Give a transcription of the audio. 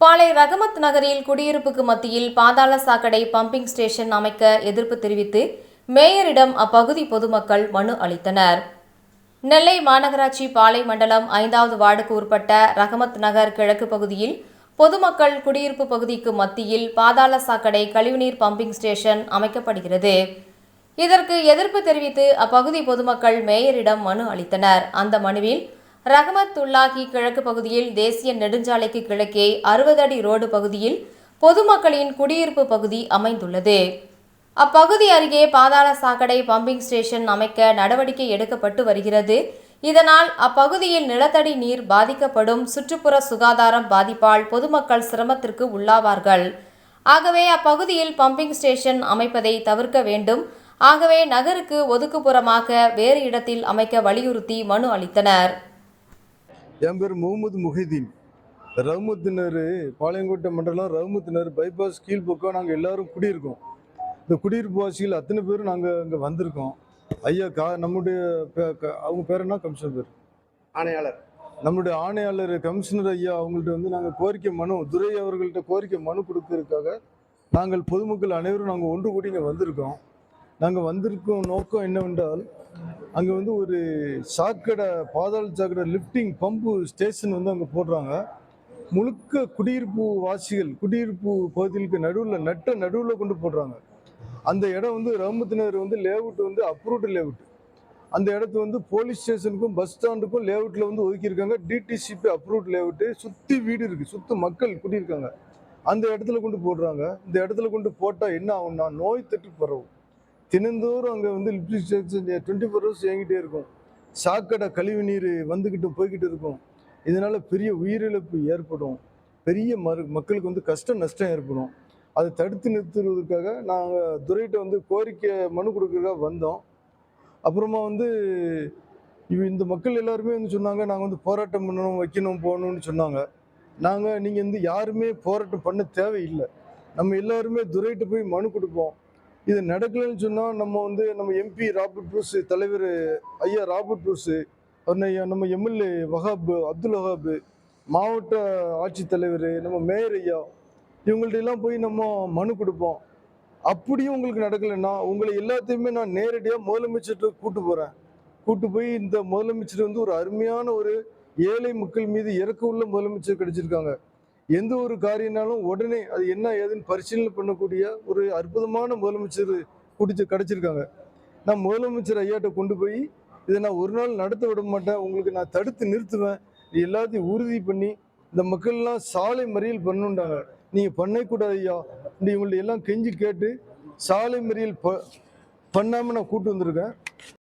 பாளை ரகமத் நகரில் குடியிருப்புக்கு மத்தியில் பாதாள சாக்கடை பம்பிங் ஸ்டேஷன் அமைக்க எதிர்ப்பு தெரிவித்து மேயரிடம் அப்பகுதி பொதுமக்கள் மனு அளித்தனர். நெல்லை மாநகராட்சி பாளை மண்டலம் ஐந்தாவது வார்டுக்கு உட்பட்ட ரகமத் நகர் கிழக்கு பகுதியில் பொதுமக்கள் குடியிருப்பு பகுதிக்கு மத்தியில் பாதாள சாக்கடை கழிவுநீர் பம்பிங் ஸ்டேஷன் அமைக்கப்படுகிறது. இதற்கு எதிர்ப்பு தெரிவித்து அப்பகுதி பொதுமக்கள் மேயரிடம் மனு அளித்தனர். அந்த மனுவில் ரஹமத்துல்லாஹி கிழக்கு பகுதியில் தேசிய நெடுஞ்சாலைக்கு கிழக்கே அறுபது அடி ரோடு பகுதியில் பொதுமக்களின் குடியிருப்பு பகுதி அமைந்துள்ளது. அப்பகுதி அருகே பாதாள சாக்கடை பம்பிங் ஸ்டேஷன் அமைக்க நடவடிக்கை எடுக்கப்பட்டு வருகிறது. இதனால் அப்பகுதியில் நிலத்தடி நீர் பாதிக்கப்படும் சுற்றுப்புற சுகாதாரம் பாதிப்பால் பொதுமக்கள் சிரமத்திற்கு உள்ளாவார்கள். ஆகவே அப்பகுதியில் பம்பிங் ஸ்டேஷன் அமைப்பதை தவிர்க்க வேண்டும். ஆகவே நகருக்கு ஒதுக்குப்புறமாக வேறு இடத்தில் அமைக்க வலியுறுத்தி மனு அளித்தனர். என் பேர் முகமது முஹிதீன். ரவுமத்தினர் பாளையங்கோட்டை மண்டலம் ரவுமத்தினர் பைபாஸ் கீழ்ப்பக்கம் நாங்கள் எல்லாரும் குடியிருக்கோம். இந்த குடியிருப்பு வாசிகள் அத்தனை பேரும் நாங்கள் இங்கே வந்திருக்கோம். ஐயா கா நம்முடைய அவங்க பேர் என்ன? கமிஷனர் பேர்? ஆணையாளர். நம்முடைய ஆணையாளர் கமிஷனர் ஐயா அவங்கள்ட்ட வந்து நாங்கள் கோரிக்கை மனு துரை அவர்கள்ட்ட கோரிக்கை மனு கொடுக்கறதுக்காக நாங்கள் பொதுமக்கள் அனைவரும் நாங்கள் ஒன்று கூடி இங்கே வந்திருக்கோம். நாங்கள் வந்திருக்கும் நோக்கம் என்னவென்றால் அங்கே வந்து ஒரு சாக்கடை பாதாள சாக்கடை லிஃப்டிங் பம்பு ஸ்டேஷன் வந்து அங்கே போடுறாங்க. முழுக்க குடியிருப்பு வாசிகள் குடியிருப்பு பகுதிகளுக்கு நடுவில் நட்ட நடுவில் கொண்டு போடுறாங்க. அந்த இடம் வந்து ரஹமத்தினர் வந்து லேஅவுட் வந்து அப்ரூவ்டு லேஅவுட் அந்த இடத்து வந்து போலீஸ் ஸ்டேஷனுக்கும் பஸ் ஸ்டாண்டுக்கும் லேஅவுட்டில் வந்து ஒதுக்கியிருக்காங்க. டிடிசிபி அப்ரூவ்ட் லேஅவுட்டு சுற்றி வீடு இருக்குது சுற்றி மக்கள் குடியிருக்காங்க. அந்த இடத்துல கொண்டு போடுறாங்க. இந்த இடத்துல கொண்டு போட்டால் என்ன ஆகும்னா நோய் தொற்று பரவும். தினந்தோறும் அங்கே வந்து lift station twenty four hours இயங்கிட்டே இருக்கும். சாக்கடை கழிவு நீர் வந்துக்கிட்டு போய்கிட்டு இருக்கும். இதனால் பெரிய உயிரிழப்பு ஏற்படும். பெரிய மறு மக்களுக்கு வந்து கஷ்ட நஷ்டம் ஏற்படும். அதை தடுத்து நிறுத்துவதற்காக நாங்கள் துறையிட்ட வந்து கோரிக்கை மனு கொடுக்கறதுக்காக வந்தோம். அப்புறமா வந்து இவ இந்த மக்கள் எல்லாருமே வந்து சொன்னாங்க நாங்கள் வந்து போராட்டம் பண்ணணும் வைக்கணும் போகணும்னு சொன்னாங்க. நாங்கள் நீங்கள் வந்து யாருமே போராட்டம் பண்ண தேவையில்லை. நம்ம எல்லாருமே துரைகிட்ட போய் மனு கொடுப்போம். இது நடக்கலைன்னு சொன்னால் நம்ம வந்து நம்ம எம்பி ராபர்ட் ப்ரூஸ் தலைவர் ஐயா ராபர்ட் ப்ரூஸ் அவர் நம்ம எம்எல்ஏ வஹாப் அப்துல் வஹாப் மாவட்ட ஆட்சித்தலைவர் நம்ம மேயர் ஐயா இவங்கள்ட்ட எல்லாம் போய் நம்ம மனு கொடுப்போம். அப்படியும் உங்களுக்கு நடக்கலைன்னா உங்களை எல்லாத்தையுமே நான் நேரடியாக முதலமைச்சர்கிட்ட கூட்டு போகிறேன் கூட்டு போய் இந்த முதலமைச்சர் வந்து ஒரு அருமையான ஒரு ஏழை மக்கள் மீது இறக்க உள்ள முதலமைச்சர் கிடைச்சிருக்காங்க. எந்த ஒரு காரியம்னாலும் உடனே அது என்ன ஏதுன்னு பரிசீலனை பண்ணக்கூடிய ஒரு அற்புதமான முதலமைச்சர் குடிச்சு கிடச்சிருக்காங்க. நான் முதலமைச்சர் ஐயாட்ட கொண்டு போய் இதை நான் ஒரு நாள் நடத்த விட மாட்டேன். உங்களுக்கு நான் தடுத்து நிறுத்துவேன். இது எல்லாத்தையும் உறுதி பண்ணி இந்த மக்கள்லாம் சாலை மறியல் பண்ணுண்டாங்க நீங்கள் பண்ணக்கூடாது ஐயா. இப்படி இவங்கள்ட்ட எல்லாம் கெஞ்சி கேட்டு சாலை மறியல் ப பண்ணாமல் நான் கூட்டு வந்திருக்கேன்.